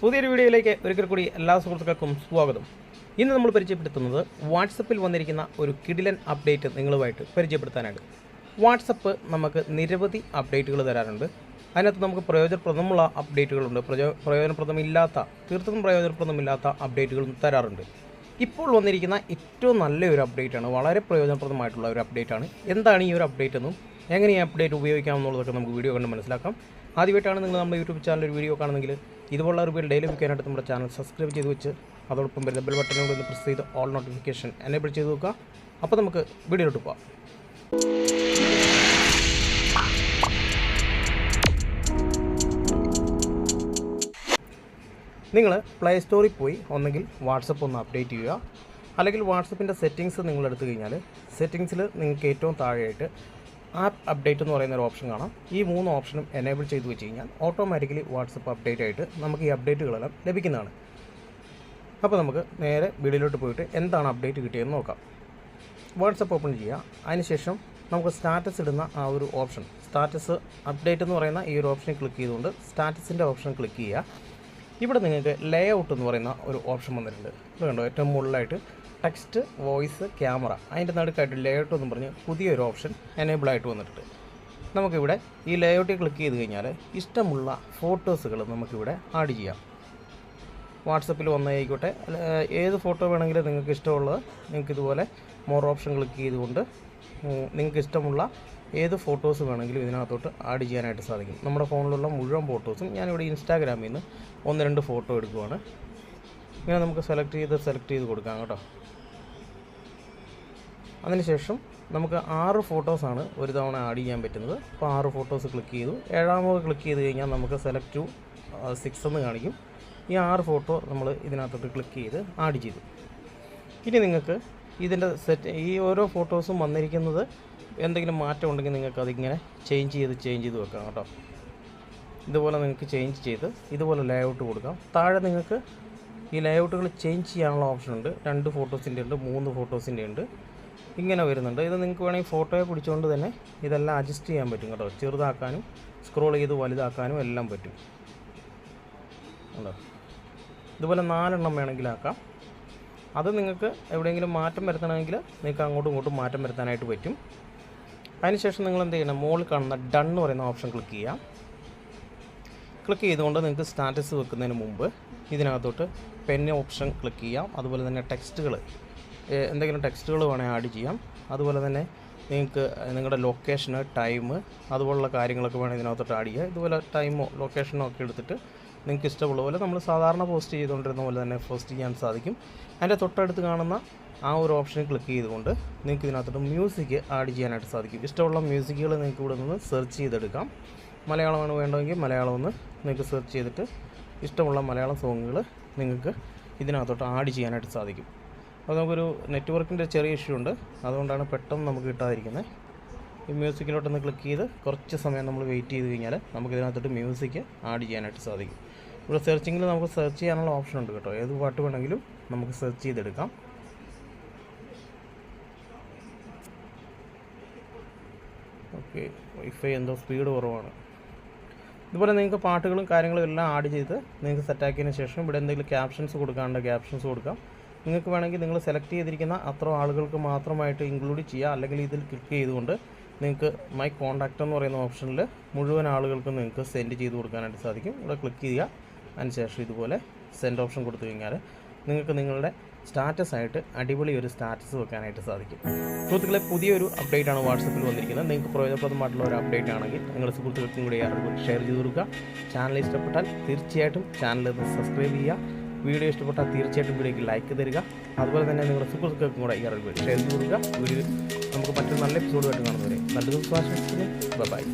പുതിയൊരു വീഡിയോയിലേക്ക് ഒരിക്കൽ കൂടി എല്ലാ സുഹൃത്തുക്കൾക്കും സ്വാഗതം. ഇന്ന് നമ്മൾ പരിചയപ്പെടുത്തുന്നത് വാട്സപ്പിൽ വന്നിരിക്കുന്ന ഒരു കിടിലൻ അപ്ഡേറ്റ് നിങ്ങളുമായിട്ട് പരിചയപ്പെടുത്താനായിട്ട്. വാട്സപ്പ് നമുക്ക് നിരവധി അപ്ഡേറ്റുകൾ തരാറുണ്ട്. അതിനകത്ത് നമുക്ക് പ്രയോജനപ്രദമുള്ള അപ്ഡേറ്റുകളുണ്ട്. പ്രയോ പ്രയോജനപ്രദമില്ലാത്ത തീർത്തും പ്രയോജനപ്രദമില്ലാത്ത അപ്ഡേറ്റുകളും തരാറുണ്ട്. ഇപ്പോൾ വന്നിരിക്കുന്ന ഏറ്റവും നല്ലൊരു അപ്ഡേറ്റാണ് വളരെ പ്രയോജനപ്രദമായിട്ടുള്ള ഒരു അപ്ഡേറ്റാണ്. എന്താണ് ഈ ഒരു അപ്ഡേറ്റ് എന്നും എങ്ങനെ ഈ അപ്ഡേറ്റ് ഉപയോഗിക്കാം എന്നുള്ളതൊക്കെ നമുക്ക് വീഡിയോ കണ്ട് മനസ്സിലാക്കാം. ആദ്യമായിട്ടാണ് നിങ്ങൾ നമ്മുടെ യൂട്യൂബ് ചാനലിൽ വീഡിയോ കാണുന്നെങ്കിൽ ഇതുപോലുള്ള അറിവുകൾ ഡെയിലി ലഭിക്കാനായിട്ട് നമ്മുടെ ചാനൽ സബ്സ്ക്രൈബ് ചെയ്ത് വെച്ച് അതോടൊപ്പം വരുന്ന ബെൽ ബട്ടനോട് ഒന്ന് പ്രസ് ചെയ്ത് ഓൾ നോട്ടിഫിക്കേഷൻ എനേബിൾ ചെയ്ത് വെക്കുക. അപ്പോൾ നമുക്ക് വീഡിയോയിലോട്ട് പോകാം നിങ്ങൾ പ്ലേ സ്റ്റോറിൽ പോയി ഒന്നെങ്കിൽ വാട്സപ്പ് ഒന്ന് അപ്ഡേറ്റ് ചെയ്യുക. അല്ലെങ്കിൽ വാട്സപ്പിന്റെ സെറ്റിങ്സ് നിങ്ങൾ എടുത്തു കഴിഞ്ഞാൽ സെറ്റിങ്സിൽ നിങ്ങൾക്ക് ഏറ്റവും താഴെയായിട്ട് ആപ്പ് അപ്ഡേറ്റ് എന്ന് പറയുന്ന ഒരു ഓപ്ഷൻ കാണാം. ഈ മൂന്ന് ഓപ്ഷനും എനേബിൾ ചെയ്ത് വെച്ച് കഴിഞ്ഞാൽ ഓട്ടോമാറ്റിക്കലി വാട്സപ്പ് അപ്ഡേറ്റ് ആയിട്ട് നമുക്ക് ഈ അപ്ഡേറ്റുകളെല്ലാം ലഭിക്കുന്നതാണ്. അപ്പോൾ നമുക്ക് നേരെ വീഡിയോയിലോട്ട് പോയിട്ട് എന്താണ് അപ്ഡേറ്റ് കിട്ടിയതെന്ന് നോക്കാം. വാട്സപ്പ് ഓപ്പൺ ചെയ്യുക. അതിനുശേഷം നമുക്ക് സ്റ്റാറ്റസ് ഇടുന്ന ആ ഒരു ഓപ്ഷൻ. സ്റ്റാറ്റസ് അപ്ഡേറ്റ് എന്ന് പറയുന്ന ഈ ഒരു ഓപ്ഷനിൽ ക്ലിക്ക് ചെയ്തുകൊണ്ട് സ്റ്റാറ്റസിന്റെ ഓപ്ഷൻ ക്ലിക്ക് ചെയ്യുക. ഇവിടെ നിങ്ങൾക്ക് ലേ ഔട്ട് എന്ന് പറയുന്ന ഒരു ഓപ്ഷൻ വന്നിട്ടുണ്ട്. ഇത് കണ്ടോ? ഏറ്റവും മുകളിലായിട്ട് ടെക്സ്റ്റ് വോയിസ് ക്യാമറ അതിന്റെ നടുക്കായിട്ട് ലേ ഔട്ട് എന്ന് പറഞ്ഞ് പുതിയൊരു ഓപ്ഷൻ എനേബിൾ ആയിട്ട് വന്നിട്ടുണ്ട്. നമുക്കിവിടെ ഈ ലേ ഔട്ടിൽ ക്ലിക്ക് ചെയ്ത് കഴിഞ്ഞാൽ ഇഷ്ടമുള്ള ഫോട്ടോസുകൾ നമുക്കിവിടെ ആഡ് ചെയ്യാം. വാട്സപ്പിൽ വന്നായിക്കോട്ടെ ഏത് ഫോട്ടോ വേണമെങ്കിലും നിങ്ങൾക്ക് ഇഷ്ടമുള്ളത് നിങ്ങൾക്ക് ഇതുപോലെ മോർ ഓപ്ഷൻ ക്ലിക്ക് ചെയ്തുകൊണ്ട് നിങ്ങൾക്ക് ഇഷ്ടമുള്ള ഏത് ഫോട്ടോസ് വേണമെങ്കിലും ഇതിനകത്തോട്ട് ആഡ് ചെയ്യാനായിട്ട് സാധിക്കും. നമ്മുടെ ഫോണിലുള്ള മുഴുവൻ ഫോട്ടോസും ഞാനിവിടെ ഇൻസ്റ്റാഗ്രാമിൽ നിന്ന് ഒന്ന് രണ്ട് ഫോട്ടോ എടുക്കുവാണ്. ഇങ്ങനെ നമുക്ക് സെലക്ട് ചെയ്ത് സെലക്ട് ചെയ്ത് കൊടുക്കാം കേട്ടോ. അതിനുശേഷം നമുക്ക് ആറ് ഫോട്ടോസാണ് ഒരു തവണ ആഡ് ചെയ്യാൻ പറ്റുന്നത്. അപ്പോൾ ആറ് ഫോട്ടോസ് ക്ലിക്ക് ചെയ്തു. ഏഴാമത് ക്ലിക്ക് ചെയ്ത് കഴിഞ്ഞാൽ നമുക്ക് സെലക്ട് ടു സിക്സ് എന്ന് കാണിക്കും. ഈ ആറ് ഫോട്ടോ നമ്മൾ ഇതിനകത്തോട്ട് ക്ലിക്ക് ചെയ്ത് ആഡ് ചെയ്തു. ഇനി നിങ്ങൾക്ക് ഇതിന്റെ സെറ്റ് ഈ ഓരോ ഫോട്ടോസും വന്നിരിക്കുന്നത് എന്തെങ്കിലും മാറ്റം ഉണ്ടെങ്കിൽ നിങ്ങൾക്ക് അതിങ്ങനെ ചേഞ്ച് ചെയ്ത് ചേഞ്ച് ചെയ്ത് വെക്കാം കേട്ടോ. ഇതുപോലെ നിങ്ങൾക്ക് ചേഞ്ച് ചെയ്ത് ഇതുപോലെ ലേഔട്ട് കൊടുക്കാം. താഴെ നിങ്ങൾക്ക് ഈ ലേഔട്ടുകൾ ചേഞ്ച് ചെയ്യാനുള്ള ഓപ്ഷൻ ഉണ്ട്. രണ്ട് ഫോട്ടോസിന്റെ ഉണ്ട് മൂന്ന് ഫോട്ടോസിന്റെ ഉണ്ട്. ഇങ്ങനെ വരുന്നുണ്ട്. ഇത് നിങ്ങൾക്ക് വേണമെങ്കിൽ ഫോട്ടോയെ പിടിച്ചുകൊണ്ട് തന്നെ ഇതെല്ലാം അഡ്ജസ്റ്റ് ചെയ്യാൻ പറ്റും കേട്ടോ. ചെറുതാക്കാനും സ്ക്രോൾ ചെയ്ത് വലുതാക്കാനും എല്ലാം പറ്റും. ഉണ്ടോ? ഇതുപോലെ നാലെണ്ണം വേണമെങ്കിൽ ആക്കാം. അത് നിങ്ങൾക്ക് എവിടെയെങ്കിലും മാറ്റം വരുത്തണമെങ്കിൽ നിങ്ങൾക്ക് അങ്ങോട്ടും ഇങ്ങോട്ടും മാറ്റം വരുത്താനായിട്ട് പറ്റും. അതിനുശേഷം നിങ്ങൾ എന്ത് ചെയ്യണം? മുകളിൽ കാണുന്ന ഡൺ എന്ന് പറയുന്ന ഓപ്ഷൻ ക്ലിക്ക് ചെയ്യാം ക്ലിക്ക് ചെയ്തുകൊണ്ട് നിങ്ങൾക്ക് സ്റ്റാറ്റസ് വെക്കുന്നതിന് മുമ്പ് ഇതിനകത്തോട്ട് പെൻ ഓപ്ഷൻ ക്ലിക്ക് ചെയ്യാം. അതുപോലെ തന്നെ ടെക്സ്റ്റുകൾ എന്തെങ്കിലും ടെക്സ്റ്റുകൾ വേണമെങ്കിൽ ആഡ് ചെയ്യാം. അതുപോലെ തന്നെ നിങ്ങൾക്ക് നിങ്ങളുടെ ലൊക്കേഷൻ ടൈം അതുപോലുള്ള കാര്യങ്ങളൊക്കെ വേണമെങ്കിൽ ഇതിനകത്തോട്ട് ആഡ് ചെയ്യുക ഇതുപോലെ ടൈമോ ലൊക്കേഷനോ ഒക്കെ എടുത്തിട്ട് നിങ്ങൾക്ക് ഇഷ്ടമുള്ള പോലെ നമ്മൾ സാധാരണ പോസ്റ്റ് ചെയ്തുകൊണ്ടിരുന്ന പോലെ തന്നെ പോസ്റ്റ് ചെയ്യാൻ സാധിക്കും. അതിന്റെ തൊട്ടടുത്ത് കാണുന്ന ആ ഒരു ഓപ്ഷൻ ക്ലിക്ക് ചെയ്തുകൊണ്ട് നിങ്ങൾക്ക് ഇതിനകത്തോട്ട് മ്യൂസിക് ആഡ് ചെയ്യാനായിട്ട് സാധിക്കും. ഇഷ്ടമുള്ള മ്യൂസിക്കുകൾ നിങ്ങൾക്ക് ഇവിടെ നിന്ന് സെർച്ച് ചെയ്തെടുക്കാം. മലയാളമാണ് വേണ്ടതെങ്കിൽ മലയാളം ഒന്ന് നിങ്ങൾക്ക് സെർച്ച് ചെയ്തിട്ട് ഇഷ്ടമുള്ള മലയാളം സോങ്ങുകൾ നിങ്ങൾക്ക് ഇതിനകത്തോട്ട് ആഡ് ചെയ്യാനായിട്ട് സാധിക്കും. അപ്പോൾ നമുക്കൊരു നെറ്റ്വർക്കിന്റെ ചെറിയ ഇഷ്യൂ ഉണ്ട്. അതുകൊണ്ടാണ് പെട്ടെന്ന് നമുക്ക് കിട്ടാതിരിക്കുന്നത്. ഈ മ്യൂസിക്കിലോട്ടൊന്ന് ക്ലിക്ക് ചെയ്ത് കുറച്ച് സമയം നമ്മൾ വെയിറ്റ് ചെയ്ത് കഴിഞ്ഞാൽ നമുക്ക് ഇതിനകത്തോട്ട് മ്യൂസിക് ആഡ് ചെയ്യാനായിട്ട് സാധിക്കും. ഇവിടെ സെർച്ചിങ്ങിൽ നമുക്ക് സെർച്ച് ചെയ്യാനുള്ള ഓപ്ഷൻ ഉണ്ട് കേട്ടോ. ഏത് പാട്ട് വേണമെങ്കിലും നമുക്ക് സെർച്ച് ചെയ്തെടുക്കാം. ഓക്കെ വൈഫൈ എന്തോ സ്പീഡ് കുറവാണ്. ഇതുപോലെ നിങ്ങൾക്ക് പാട്ടുകളും കാര്യങ്ങളും എല്ലാം ആഡ് ചെയ്ത് നിങ്ങൾക്ക് സെറ്റാക്കിയതിന് ശേഷം ഇവിടെ എന്തെങ്കിലും ക്യാപ്ഷൻസ് കൊടുക്കാണ്ട് ക്യാപ്ഷൻസ് കൊടുക്കാം. നിങ്ങൾക്ക് വേണമെങ്കിൽ നിങ്ങൾ സെലക്ട് ചെയ്തിരിക്കുന്ന അത്ര ആളുകൾക്ക് മാത്രമായിട്ട് ഇൻക്ലൂഡ് ചെയ്യുക അല്ലെങ്കിൽ ഇതിൽ ക്ലിക്ക് ചെയ്തുകൊണ്ട് നിങ്ങൾക്ക് മൈ കോൺടാക്റ്റ് എന്ന് പറയുന്ന ഓപ്ഷനിൽ മുഴുവൻ ആളുകൾക്കും നിങ്ങൾക്ക് സെൻഡ് ചെയ്ത് കൊടുക്കാനായിട്ട് സാധിക്കും. ഇവിടെ ക്ലിക്ക് ചെയ്യുക. അതിനുശേഷം ഇതുപോലെ സെൻഡ് ഓപ്ഷൻ കൊടുത്തു കഴിഞ്ഞാൽ നിങ്ങൾക്ക് നിങ്ങളുടെ സ്റ്റാറ്റസ് ആയിട്ട് അടിപൊളി ഒരു സ്റ്റാറ്റസ് വെക്കാനായിട്ട് സാധിക്കും. സുഹൃത്തുക്കളെ പുതിയൊരു അപ്ഡേറ്റ് ആണ് വാട്സപ്പിൽ വന്നിരിക്കുന്നത്. നിങ്ങൾക്ക് പ്രയോജനപ്രദമായിട്ടുള്ള ഒരു അപ്ഡേറ്റ് ആണെങ്കിൽ നിങ്ങളുടെ സുഹൃത്തുക്കൾക്കും കൂടി ഷെയർ ചെയ്ത് കൊടുക്കുക. ചാനൽ ഇഷ്ടപ്പെട്ടാൽ തീർച്ചയായിട്ടും ചാനൽ സബ്സ്ക്രൈബ് ചെയ്യുക. വീഡിയോ ഇഷ്ടപ്പെട്ടാൽ തീർച്ചയായിട്ടും വീഡിയോയ്ക്ക് ലൈക്ക് തരിക. അതുപോലെ തന്നെ നിങ്ങളുടെ സുഹൃത്തുക്കൾക്കും കൂടെ ഈ അറിവ് ഷെയർ ചെയ്ത് കൊടുക്കുക. വീഡിയോ നമുക്ക് മറ്റൊരു നല്ല എപ്പിസോഡുമായിട്ട് കാണുന്നവരെ. നല്ലൊരു ആശംസിക്കുന്നു. ബൈ